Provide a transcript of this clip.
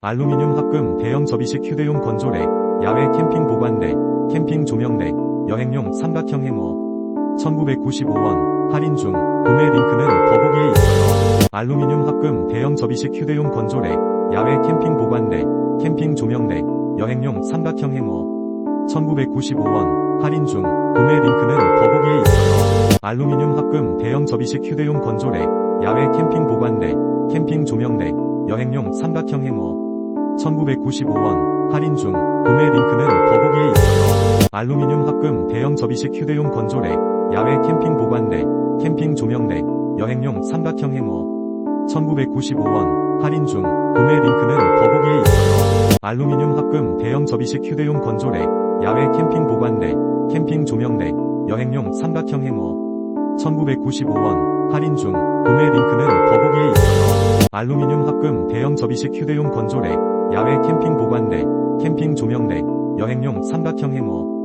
알루미늄 합금 대형 접이식 휴대용 건조대, 야외 캠핑 보관대, 캠핑 조명대, 여행용 삼각형 행어. 1995원, 할인 중, 구매 링크는 더보기에 있어요. 알루미늄 합금 대형 접이식 휴대용 건조대, 야외 캠핑 보관대, 캠핑 조명대, 여행용 삼각형 행어. 1995원, 할인 중, 구매 링크는 더보기에 있어요. 알루미늄 합금 대형 접이식 휴대용 건조대, 야외 캠핑 보관대, 캠핑 조명대, 여행용 삼각형 행어. 1995원, 할인 중, 구매 링크는 더보기에 있어요. 알루미늄 합금 대형 접이식 휴대용 건조대, 야외 캠핑 보관대, 캠핑 조명대, 여행용 삼각형 행어. 1995원, 할인 중, 구매 링크는 더보기에 있어요. 알루미늄 합금 대형 접이식 휴대용 건조대, 야외 캠핑 보관대, 캠핑 조명대, 여행용 삼각형 행어. 1995원, 할인 중, 구매 링크는 더보기에 있어요. 알루미늄 합금 대형 접이식 휴대용 건조대, 야외 캠핑 보관대, 캠핑 조명대, 여행용 삼각형 행어.